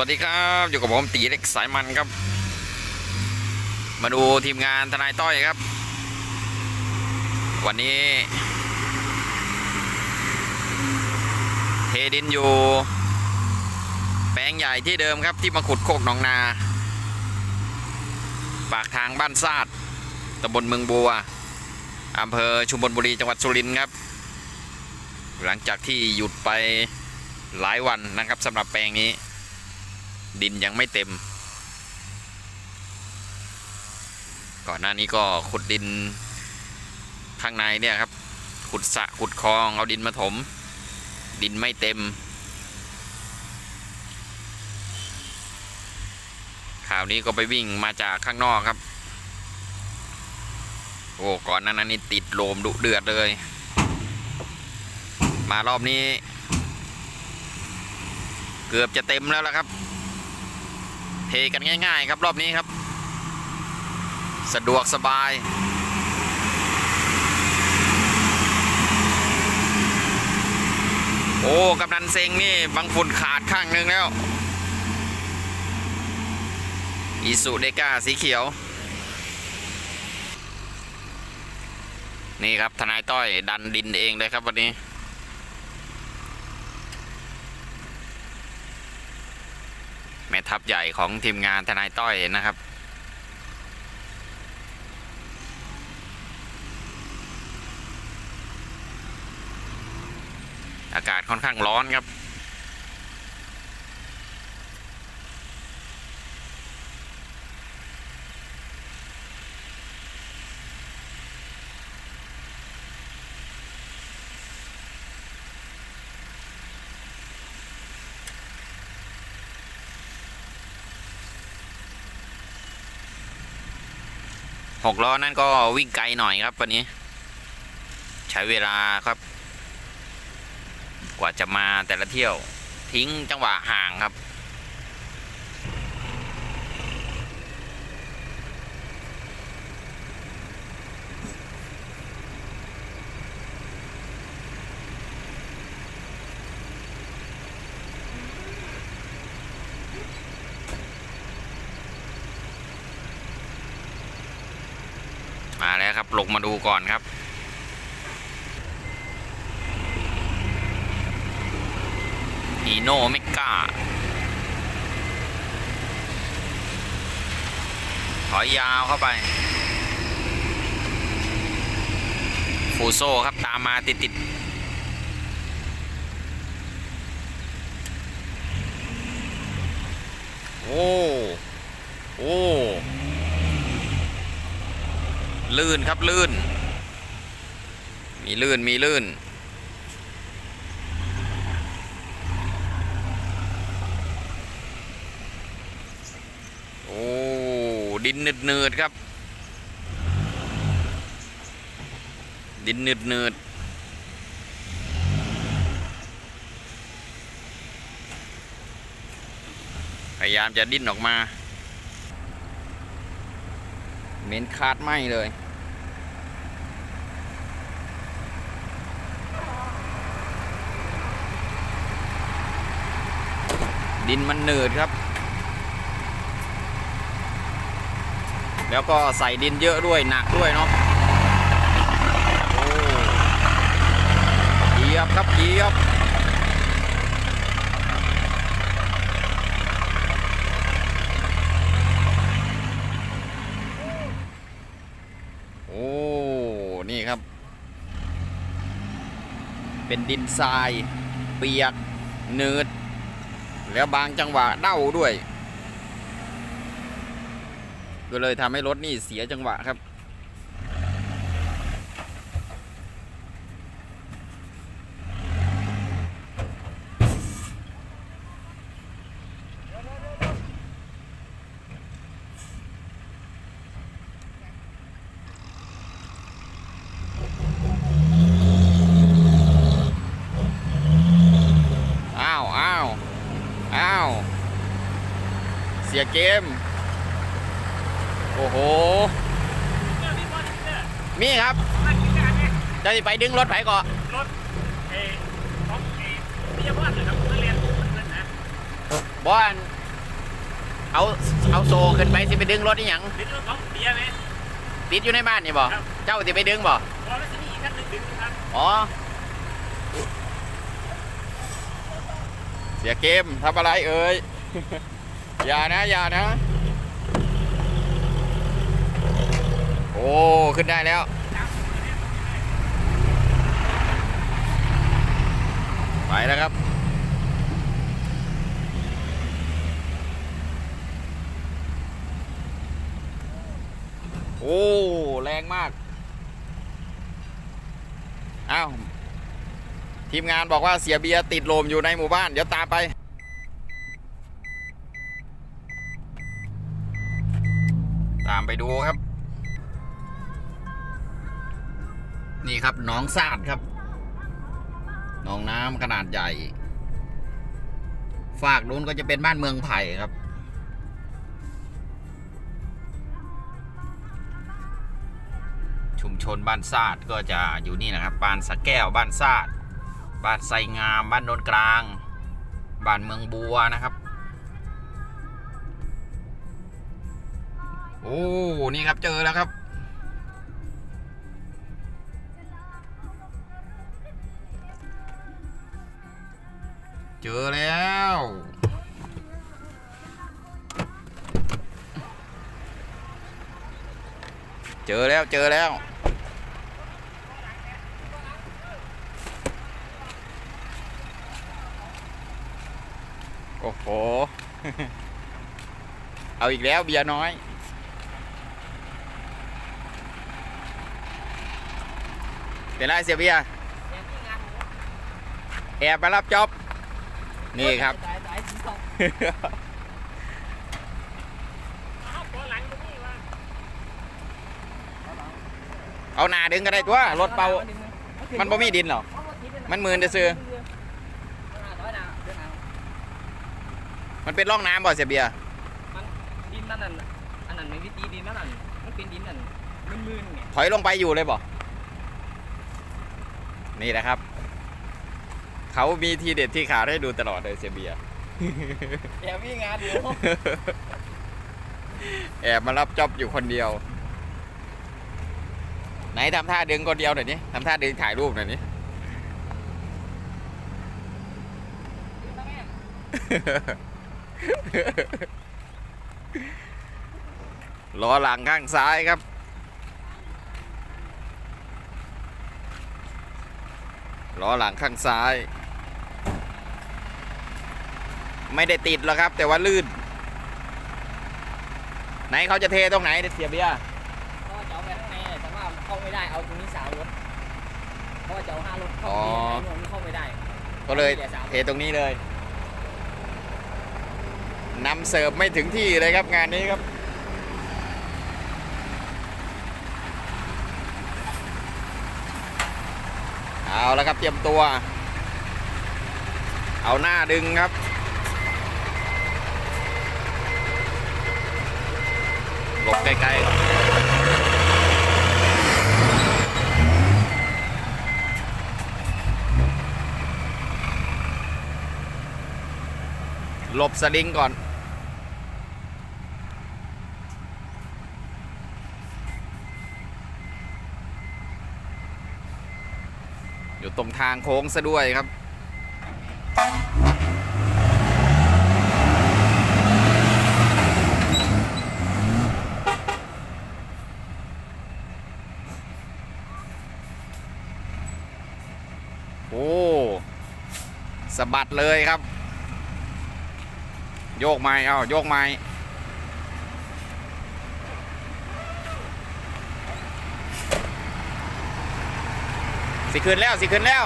วัสดีครับอยู่กับผมตีเล็กสายมันครับ มาดูทีมงานทนายต้อยครับ วันนี้ เทดินอยู่ แปลงใหญ่ที่เดิมครับที่มาขุดโคกหนองนา ปากทางบ้านซาดตำบลเมืองบัวอำเภอชุมพลบุรีจังหวัดสุรินทร์ครับ หลังจากที่หยุดไปหลายวันนะครับสำหรับแปลงนี้ ดินยังไม่เต็ม ก่อนหน้านี้ก็ขุดดินข้างในเนี่ยครับ ขุดสะขุดคลองเอาดินมาถม ดินไม่เต็มข่าวนี้ก็ไปวิ่งมาจากข้างนอกครับ โอ้ก่อนหนานั้นนี่ติดโลมดุเดือดเลย มารอบนี้ เกือบจะเต็มแล้วละครับ เทกันง่าย ๆ ครับรอบนี้ครับ สะดวกสบาย โอ้กำนันเซงนี่บางฝุ่นขาดข้างหนึงแล้วอีสุเดก้าสีเขียว นี่ครับทนายต้อยดันดินเองเลยครับวันนี้ ม่ทัพใหญ่ของทีมงานทนายต้อยนะครับ อากาศค่อนข้างร้อนครับ หกล้อนั่นก็วิ่งไกลหน่อยครับวันนี้ ใช้เวลาครับ กว่าจะมาแต่ละเที่ยวทิ้งจังหวะห่างครับ แล้วครับ ลงมาดูก่อนครับ อีโนเมกาถอยยาวเข้าไป ฟูโซครับตามมาติดติดโอ้ โอ้ ลื่นครับลื่น มีลื่นมีลื่น โอ้ ดินนืดเนืดๆครับ ดินนืดเนืดๆพยายามจะดิ้นออกมา เหม็นคาดไหมเลย ดินมันหนืดครับ แล้วก็ใส่ดินเยอะด้วยหนักด้วยเนาะโอ้เหยียบครับเหยียบ โอ้ นี่ครับ เป็นดินทราย เปียกเนืด แล้วบางจังหวะเด้าด้วย ก็เลยทำให้รถนี่เสียจังหวะครับ อ้าวอ้าวอ้าว เสียเกม โอ้โห มีครับจะไปดึงรถไผก่อนรถเอของเอพิยาวัฒน์เลยครับนักเรียนนักเรียนนะบอนเอาเอาโซขึ้นไปสิไปดึงรถนี่หยังดึงรถของเบียร์ไหมติดอยู่ในบ้านนี่บ่ครับเจ้าสิไปดึงบ่พอแล้วจะมีอีกขั้นหนึ่งดึงครับอ๋อเสียเกมทำอะไรเอ่ย อย่านะ อย่านะ โอ้ ขึ้นได้แล้ว ไปแล้วครับ โอ้ แรงมาก อ้าว ทีมงานบอกว่าเสียเบียร์ติดลมอยู่ในหมู่บ้าน เดี๋ยวตามไป ตามไป ดูครับ นี่ครับหนองซาดครับหนองน้ำขนาดใหญ่ ฝากนู้นก็จะเป็นบ้านเมืองไผ่ครับ ชุมชนบ้านซาดก็จะอยู่นี่นะครับบ้านสะแก้วบ้านซาดบ้านไซงาม บ้านโนนกลาง บ้านเมืองบัวนะครับ โอ้ นี่ครับเจอแล้วครับ เจอแล้ว เจอแล้วเจอแล้วโอ้โห เอาอีกแล้วเบียร์น้อย เป็นไรเสียเบียร์แอบมารับจ็อบนี่ครับอ้าวตัวหลังตรงนี้ว่าเอาหนาดึงก็ได้ตัวรถเบามันบ่มีดินหรอมันมืนจะซื้อมันเป็นร่องน้ำบ่เสียเบียร์ดินนั่นน่ะอันนั้นไม่วิธีดินนั่นน่ะมันเป็นดินนั่นมันมืนไงถอยลงไปอยู่เลยบ่ นี่นะครับ เขามีทีเด็ดที่ขาดให้ดูตลอดเลยเสียเบียร์แอบวิ่งงานอยู่แอบมารับจ็อบอยู่คนเดียว ไหนทำท่าดึงคนเดียวหน่อยนี่ทำท่าดึงถ่ายรูปหน่อยนี่ล้อหลังข้างซ้ายครับ ล้อหลังข้างซ้าย ไม่ได้ติดหรอกครับ แต่ว่าลื่น ไหนเขาจะเทตรงไหนเสียเบียร์ก็จะเอาไปข้างในแต่ว่าเข้าไม่ได้เอาตรงนี้สาวรถเพราะว่าจะเอาห้ารถเข้าอ๋อไปในนู่นมันเข้าไม่ได้ ก็เลยเทตรงนี้เลยนำเสิร์ฟไม่ถึงที่เลยครับงานนี้ครับ เอาแล้วครับเตรียมตัว เอาหน้าดึงครับ หลบใกล้ๆก่อนหลบสลิงก่อน ตรงทางโค้งซะด้วยครับโอ้สะบัดเลยครับ โยกไม้เอาโยกไม้ สิขึ้นแล้วสิขึ้นแล้ว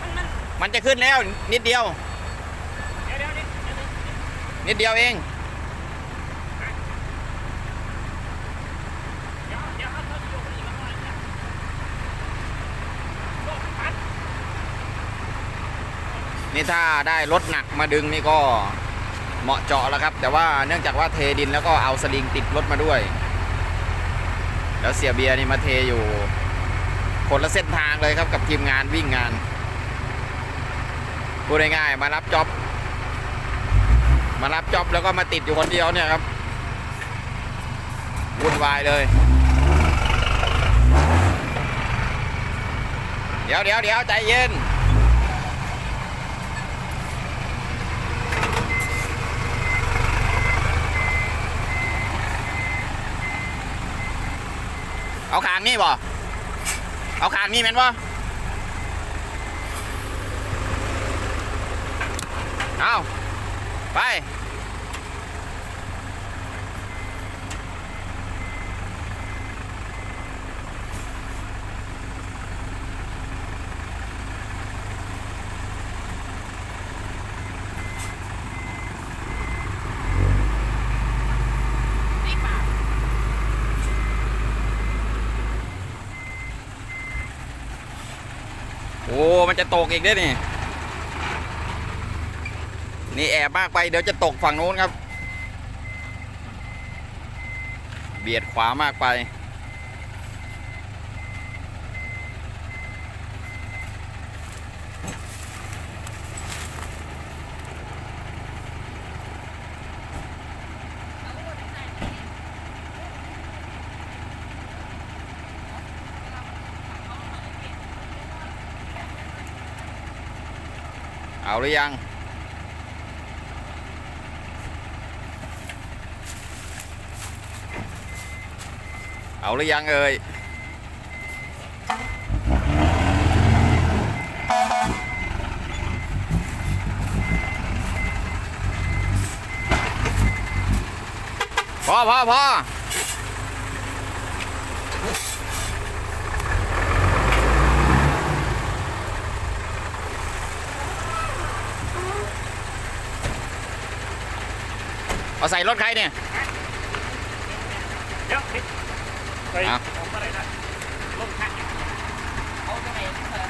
มันมันมันจะขึ้นแล้วนิดเดียวยวยวนิดเดียว นิดเดียวเองนี่ถ้าได้รถหนักมาดึงนี่ก็เหมาะเจาะแล้วครับ แต่ว่าเนื่องจากว่าเทดินแล้วก็เอาสลิงติดรถมาด้วย แล้วเสียเบียร์นี่มาเทอยู่คนละเส้นทางเลยครับกับทีมงานวิ่งงานพูดง่ายๆมารับจ็อบ มารับจ็อบแล้วก็มาติดอยู่คนเดียวเนี่ยครับวุ่นวายเลย เดี๋ยวเดี๋ยวเดี๋ยวใจเย็นางนี่บ่เอาคางนี่แม่นบ่เอาไป โอ้ มันจะตกอีกด้วยนี่ นี่แอบมากไปเดี๋ยวจะตกฝั่งนู้นครับ เบียดขวามากไป เอาหรือยัง เอาหรือยังเอ่ยพอพอพอ เอาใส่รถใครเนี่ยเดี๋ยวนี่ไปอะออกมาเลยนะลงทักเอาตรงไหนเออ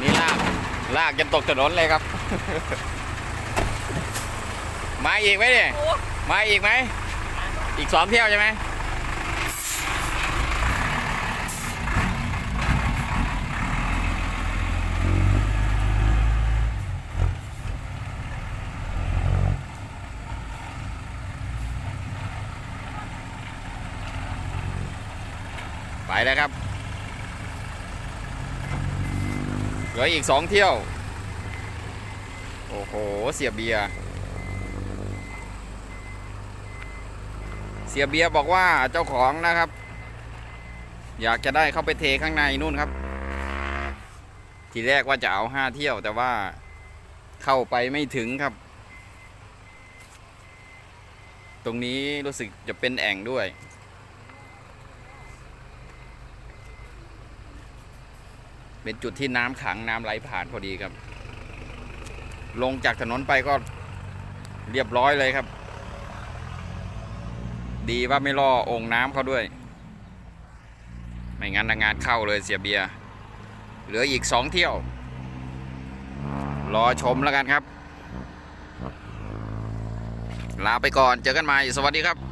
นี่ลากลากจนตกถนนเลยครับ มาอีกไหมเนี่ยโอ้มาอีกไหม อีกสองเที่ยวใช่ไหม แล้วครับ เหลืออีกสองเที่ยว โอ้โห เสียเบียร์เสียเบียร์บอกว่าเจ้าของนะครับ อยากจะได้เข้าไปเทข้างในนู่นครับ ทีแรกว่าจะเอาห้าเที่ยวแต่ว่าเข้าไปไม่ถึงครับ ตรงนี้รู้สึกจะเป็นแอ่งด้วย เป็นจุดที่น้ำขังน้ำไหลผ่านพอดีครับ ลงจากถนนไปก็เรียบร้อยเลยครับ ดีว่าไม่ล่อองค์น้ำเขาด้วย ไม่งั้นงานเข้าเลยเสียเบียร์เหลืออีกสองเที่ยว รอชมแล้วกันครับ ลาไปก่อนเจอกันใหม่สวัสดีครับ